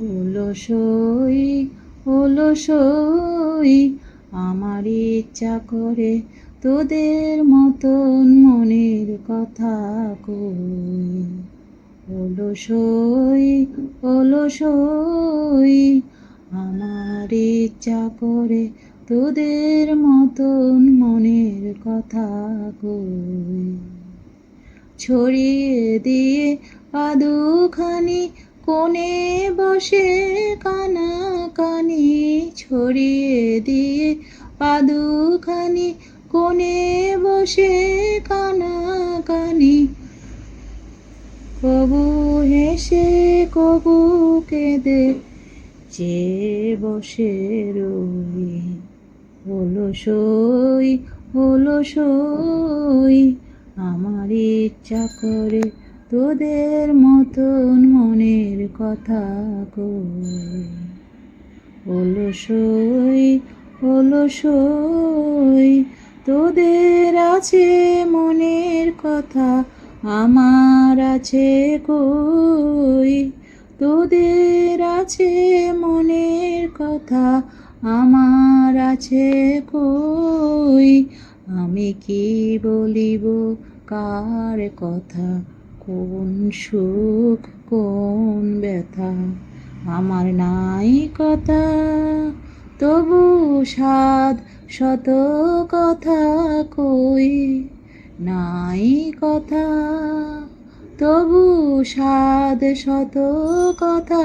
অলসই অলসই আমার ইচ্ছা করে তোদের মতন মনের কথা কই। অলসই অলসই আমার ইচ্ছা করে তোদের মতন মনের কথা কই। ছড়িয়ে দিয়ে পাদুখানি কোণে বসে কানা কানি ছড়িয়ে দিয়ে পাদুখানি। কোণে বসে কানা কানি কবু হেসে, কবু কেঁদে, যে বসে রই হলো সই হলো সই। আমার ইচ্ছা করে তোদের মতন মনের কথা কই? হলো সই তোদের আছে মনের কথা, আমার আছে কই? তোদের আছে মনের কথা, আমার আছে কই? আমি কি বলিব কার কথা? কোন সুখ, কোন ব্যথা? আমার নাই কথা, তবু সাদ শত কথা কই? নাই কথা, তবু সাদ শত কথা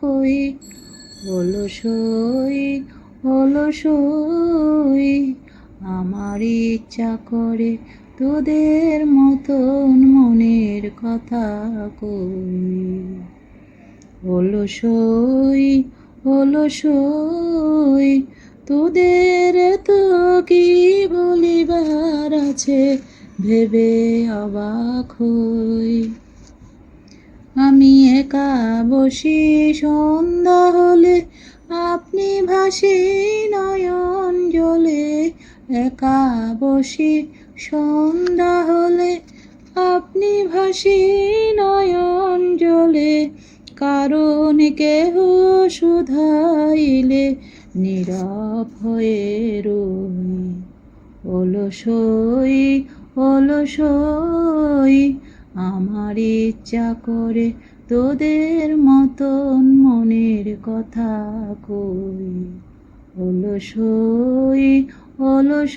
কই? হলো সই হলো সই, আমার ইচ্ছা করে তোদের মতন মনের কথা কই হলো সই হলো সই, তোদের তো কি বলিবার আছে ভেবে অবাক হই। আমি একা বসি সন্ধ্যা হলে, আপনি ভাসি নয়ন জলে একা বসি সন্ধ্যা হলে আপনি ভাসি নয়ন জলে কারণ কেহ শুধাইলে নীরব হয়ে রই অলসই অলসই, আমার ইচ্ছা করে তোদের মতন মনের কথা কই। অলসই অলস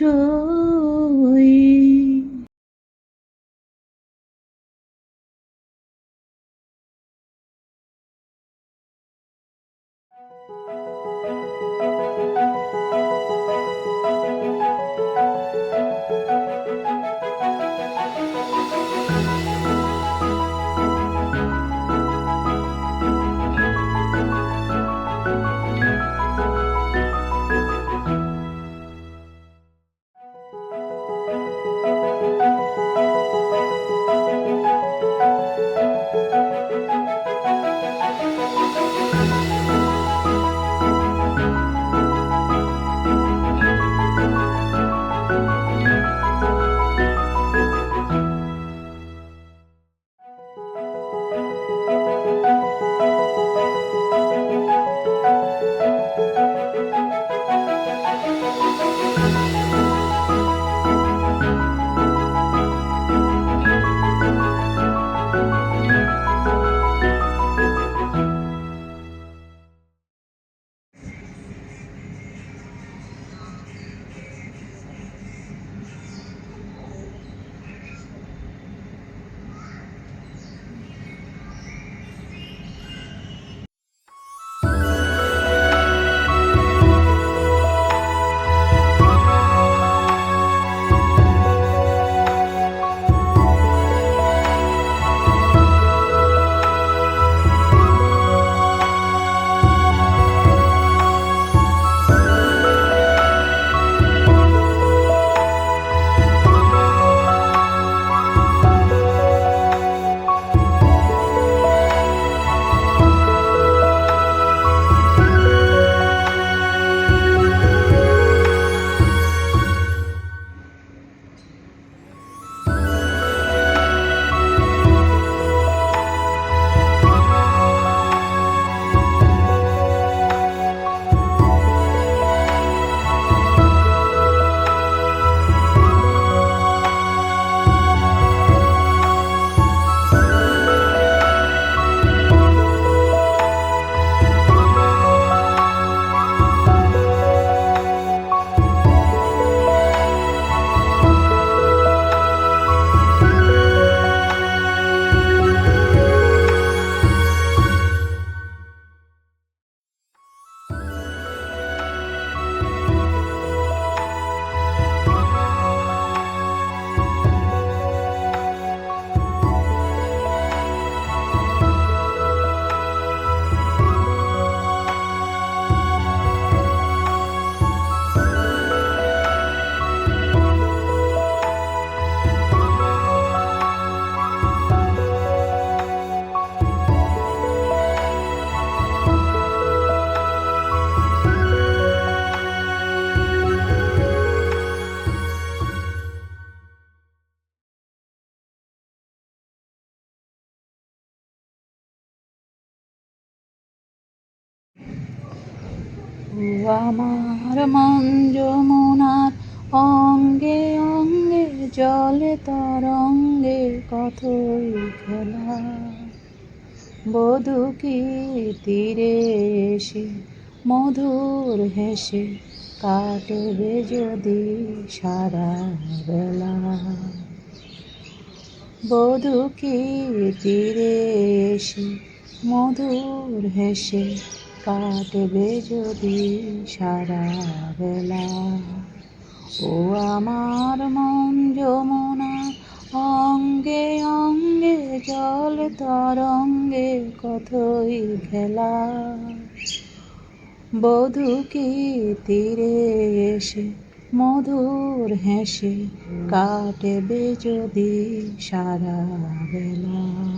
আমার মন যমুনার অঙ্গে অঙ্গে জলে তরঙ্গে কতই খেলা। বধূ কি তীরে এসে মধুর হেসে কাটবে যদি সারা বেলা? বধূ কি তীরে এসে মধুর হেসে কাটবে যদি সারা বেলা। ও আমার মন যমুনা, অঙ্গে অঙ্গে জল তরঙ্গে কথই খেলা। বধূ কি তীরে এসে মধুর হেসে কাটবে যদি সারা বেলা।